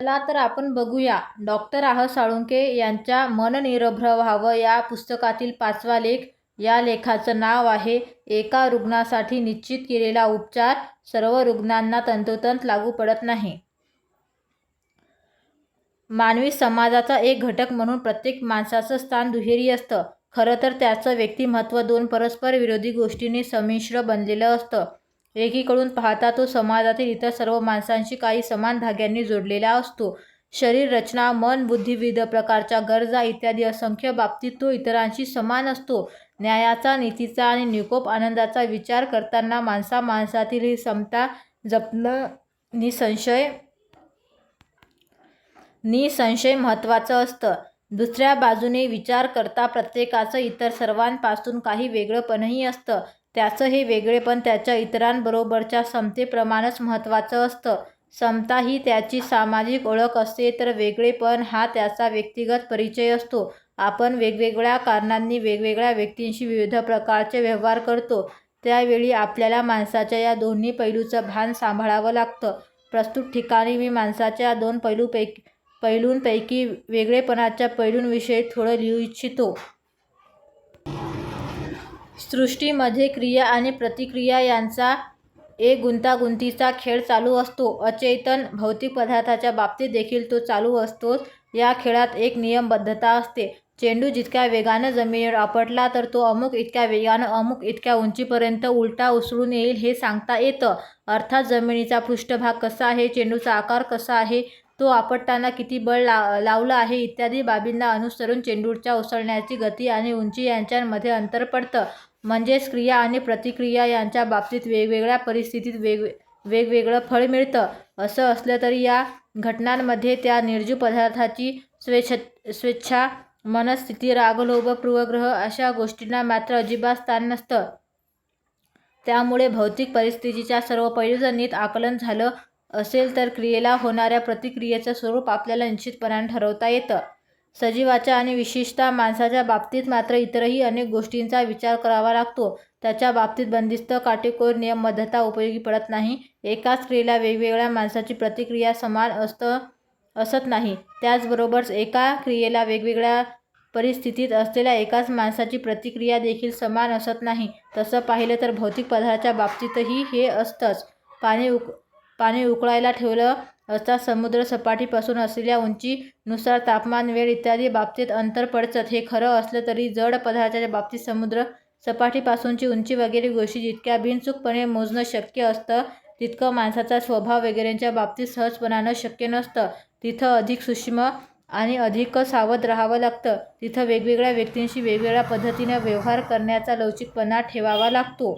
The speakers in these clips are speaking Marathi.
चला तर आपण बघूया. डॉक्टर आह साळुंके यांच्या मन निरभ्र व्हावं या पुस्तकातील पाचवा लेख. या लेखाचं नाव आहे एका रुग्णासाठी निश्चित केलेला उपचार सर्व रुग्णांना तंतोतंत लागू पडत नाही. मानवी समाजाचा एक घटक म्हणून प्रत्येक माणसाचं स्थान दुहेरी असतं. खरं तर त्याचं व्यक्तिमत्व दोन परस्पर विरोधी गोष्टींनी संमिश्र बनलेलं असतं. एकीकडून पाहता तो समाजातील इतर सर्व माणसांशी काही समान धाग्यांनी जोडलेला असतो. शरीर रचना मन बुद्धी विविध प्रकारच्या गरजा इत्यादी असंख्य बाबतीत तो इतरांशी समान असतो. न्यायाचा नीतीचा आणि निकोप आनंदाचा विचार करताना माणसा माणसातील ही समता जपणं निसंशय निसंशय महत्त्वाचं असतं. दुसऱ्या बाजूने विचार करता प्रत्येकाचं इतर सर्वांपासून काही वेगळंपणही असतं. त्याचं हे वेगळेपण त्याच्या इतरांबरोबरच्या समतेप्रमाणेच महत्त्वाचं असतं. समता ही त्याची सामाजिक ओळख असते तर वेगळेपण हा त्याचा व्यक्तिगत परिचय असतो. आपण वेगवेगळ्या कारणांनी वेगवेगळ्या व्यक्तींशी विविध प्रकारचे व्यवहार करतो. त्यावेळी आपल्याला माणसाच्या या दोन्ही पैलूचं भान सांभाळावं लागतं. प्रस्तुत ठिकाणी मी माणसाच्या दोन पैलूपैकी पैलूंपैकी वेगळेपणाच्या पैलूंविषयी थोडं लिहू इच्छितो. सृष्टीमध्ये क्रिया आणि प्रतिक्रिया यांचा एक गुंतागुंतीचा खेळ चालू असतो. अचेतन भौतिक पदार्थाच्या बाबतीत देखील तो चालू असतोच या खेळात एक नियमबद्धता असते. चेंडू जितक्या वेगानं जमिनीवर आपटला तर तो अमुक इतक्या वेगानं अमुक इतक्या उंचीपर्यंत उलटा उसळून येईल हे सांगता येतं. अर्थात जमिनीचा पृष्ठभाग कसा आहे चेंडूचा आकार कसा आहे तो आपटताना किती बळ ला लावलं आहे इत्यादी बाबींना अनुसरून चेंडूच्या उसळण्याची गती आणि उंची यांच्यामध्ये अंतर पडतं. म्हणजेच क्रिया आणि प्रतिक्रिया यांच्या बाबतीत वेगवेगळ्या परिस्थितीत वेग वेगवेगळं फळ मिळतं. असं असलं तरी या घटनांमध्ये त्या निर्जीव पदार्थाची स्वेच्छ स्वेच्छा मनस्थिती रागलोभ पूर्वग्रह अशा गोष्टींना मात्र अजिबात स्थान नसतं. त्यामुळे भौतिक परिस्थितीच्या सर्व पैलूचं नीट आकलन झालं असेल तर क्रियेला होणाऱ्या प्रतिक्रियेचं स्वरूप आपल्याला निश्चितपणाने ठरवता येतं. सजीवाच्या आणि विशेषतः माणसाच्या बाबतीत मात्र इतरही अनेक गोष्टींचा विचार करावा लागतो. त्याच्या बाबतीत बंदिस्त काटेकोर नियमबद्धता उपयोगी पडत नाही. एकाच क्रियेला वेगवेगळ्या माणसाची प्रतिक्रिया समान असतं असत नाही. त्याचबरोबर एका क्रियेला वेगवेगळ्या परिस्थितीत असलेल्या एकाच माणसाची प्रतिक्रिया देखील समान असत नाही. तसं पाहिलं तर भौतिक पदार्थाच्या बाबतीतही हे असतंच. पाणी उक पाणी उकळायला ठेवलं असता समुद्र सपाटीपासून असलेल्या उंचीनुसार तापमान वेळ इत्यादी बाबतीत अंतर पडचत हे खरं असलं तरी जड पदार्थाच्या बाबतीत समुद्र सपाटीपासूनची उंची वगैरे गोष्टी जितक्या बिनचूकपणे मोजणं शक्य असतं तितकं माणसाचा स्वभाव वगैरेंच्या बाबतीत सहजपणानं शक्य नसतं. तिथं अधिक सूक्ष्म आणि अधिक सावध राहावं लागतं. तिथं वेगवेगळ्या व्यक्तींशी वेगवेगळ्या पद्धतीनं व्यवहार करण्याचा लवचिकपणा ठेवावा लागतो.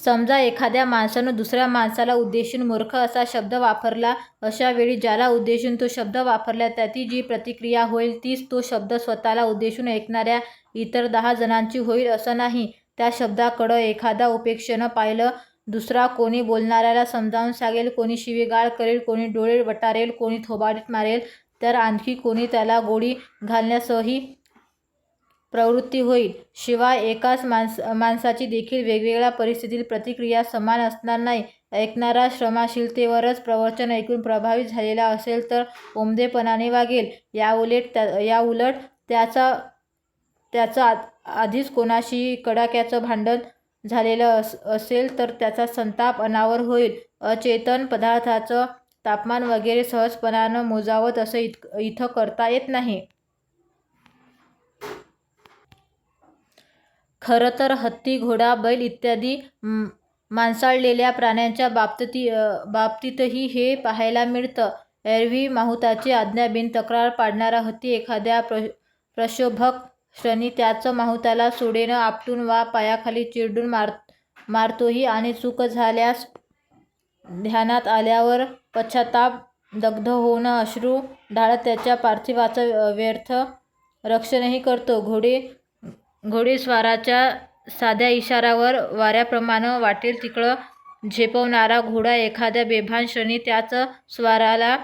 समजा एखाद्या माणसानं दुसऱ्या माणसाला उद्देशून मूर्ख असा शब्द वापरला अशा वेळी ज्याला उद्देशून तो शब्द वापरला त्याची जी प्रतिक्रिया होईल तीच तो शब्द स्वतःला उद्देशून ऐकणाऱ्या इतर दहा जणांची होईल असं नाही. त्या शब्दाकडं एखादा उपेक्षेनं पाहिलं दुसरा कोणी बोलणाऱ्याला समजावून सांगेल कोणी शिवीगाळ करेल कोणी डोळे वटारेल कोणी थोबाडीत मारेल तर आणखी कोणी त्याला गोळी घालण्यासही प्रवृत्ती होईल. शिवाय एकाच माणस माणसाची देखील वेगवेगळ्या परिस्थितीत प्रतिक्रिया समान असणार नाही. ऐकणारा श्रमाशीलतेवरच प्रवचन ऐकून प्रभावित झालेला असेल तर ओमदेपणाने वागेल. याउलट त्या याउलट त्याचा त्याचा आधीच कोणाशी कडाक्याचं भांडण झालेलं अस असेल तर त्याचा संताप अनावर होईल. अचेतन पदार्थाचं तापमान वगैरे सहजपणानं मोजावं तसं इत इथं करता येत नाही. खरं तर हत्ती घोडा बैल इत्यादी मांसाळलेल्या प्राण्यांच्या बाबतीत बाबतीतही हे पाहायला मिळतं. एरवी माहुताची आज्ञा बिन तक्रार पाडणारा हत्ती एखाद्या प्र प्रशोभक क्षणी त्याचं माहुताला सोडेनं आपटून वा पायाखाली चिरडून मार मारतोही आणि चूक झाल्यास ध्यानात आल्यावर पश्चाताप दग्ध होऊन अश्रू ढाळत त्याच्या पार्थिवाचं व्यर्थ रक्षणही करतो. घोडे घोडेस्वाराच्या साध्या इशाऱ्यावर वाऱ्याप्रमाणे वाटेल तिकडं झेपवणारा घोडा एखाद्या बेभान क्षणी त्याच स्वाराला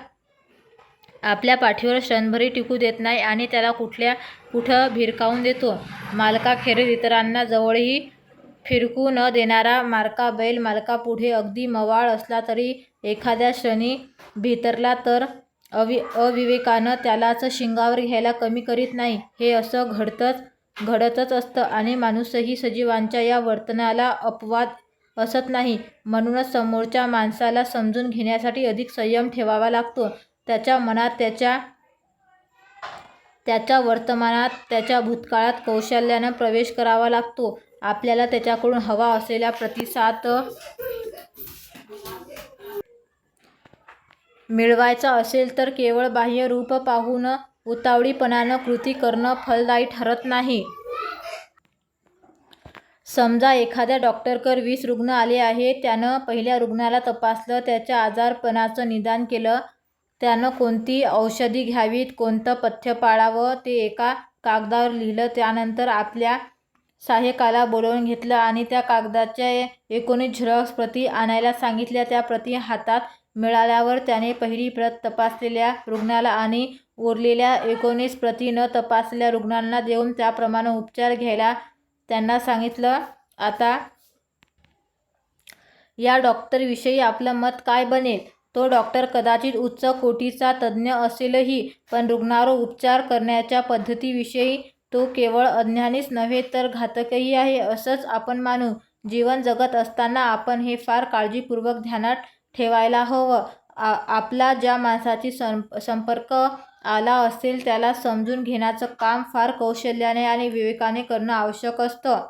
आपल्या पाठीवर क्षणभरही टिकू देत नाही आणि त्याला कुठल्या कुठं भिरकावून देतो. मालकाखेरीज इतरांना जवळही फिरकू न देणारा मारका बैल मालकापुढे अगदी मवाळ असला तरी एखाद्या क्षणी भितरला तर अवि अविवेकानं त्यालाच शिंगावर घ्यायला कमी करीत नाही. हे असं घडतंच घडतच असतं आणि माणूसही सजीवांच्या या वर्तनाला अपवाद असत नाही. म्हणूनच समोरच्या माणसाला समजून घेण्यासाठी अधिक संयम ठेवावा लागतो. त्याच्या मनात त्याच्या त्याच्या वर्तमानात त्याच्या भूतकाळात कौशल्यानं प्रवेश करावा लागतो. आपल्याला त्याच्याकडून हवा असलेला प्रतिसाद मिळवायचा असेल तर केवळ बाह्य रूप पाहून उतावळीपणानं कृती करणं फलदायी ठरत नाही. समजा एखाद्या डॉक्टरकर वीस रुग्ण आले आहे त्यानं पहिल्या रुग्णाला तपासलं त्याच्या आजारपणाचं निदान केलं त्यानं कोणती औषधी घ्यावीत कोणतं पथ्य पाळावं ते एका कागदावर लिहिलं त्यानंतर आपल्या सहाय्यकाला बोलवून घेतलं आणि त्या कागदाच्या एकोणीस झेरॉक्स प्रती आणायला सांगितल्या त्या प्रती हातात मिळाल्यावर त्याने पहिली प्रत तपासलेल्या रुग्णाला आणि उरलेल्या एकोणीस प्रती न तपासलेल्या रुग्णांना देऊन त्याप्रमाणे उपचार घ्यायला त्यांना सांगितलं. आता या डॉक्टरविषयी आपलं मत काय बनेल? तो डॉक्टर कदाचित उच्च कोटीचा तज्ज्ञ असेलही पण रुग्णावर उपचार करण्याच्या पद्धतीविषयी तो केवळ अज्ञानीच नव्हे तर घातकही आहे असंच आपण मानू. जीवन जगत असताना आपण हे फार काळजीपूर्वक ध्यानात ठेवायला हवं. आ आपला ज्या माणसाची सं संपर्क आला असेल त्याला समजून घेण्याचं काम फार कौशल्याने आणि विवेकाने करणं आवश्यक असतं.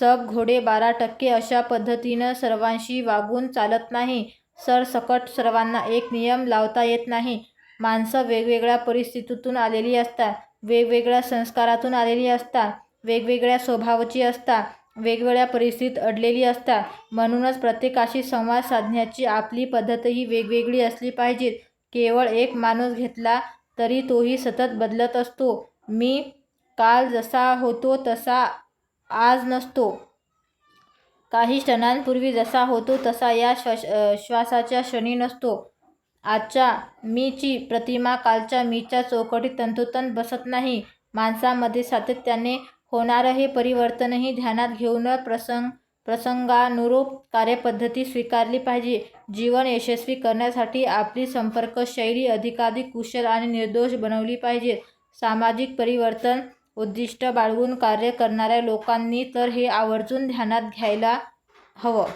सब घोडे बारा टक्के अशा पद्धतीनं सर्वांशी वागून चालत नाही. सरसकट सर्वांना एक नियम लावता येत नाही. माणसं वेगवेगळ्या परिस्थितीतून आलेली असतात. वेगवेगळ्या संस्कारातून आलेली असतात. वेगवेगळ्या स्वभावाची असतात. वेगवेगळ्या परिस्थितीत अडलेली असतात म्हणूनच प्रत्येकाशी संवाद साधण्याची आपली पद्धतही वेगवेगळी असली पाहिजे केवळ एक माणूस घेतला तरी तोही सतत बदलत असतो. मी काल जसा होतो तसा आज नसतो. काही क्षणांपूर्वी जसा होतो तसा या श्वास श्वासाच्या क्षणी नसतो. आजच्या मीची प्रतिमा कालच्या मीच्या चौकटीत तंतोतंत बसत नाही. माणसामध्ये सातत्याने होणारं हे परिवर्तनही ध्यानात घेऊन प्रसंग प्रसंगानुरूप कार्यपद्धती स्वीकारली पाहिजे. जीवन यशस्वी करण्यासाठी आपली संपर्क शैली अधिकाधिक कुशल आणि निर्दोष बनवली पाहिजे. सामाजिक परिवर्तन उद्दिष्ट बाळगून कार्य करणाऱ्या लोकांनी तर हे आवर्जून ध्यानात घ्यायला हवं.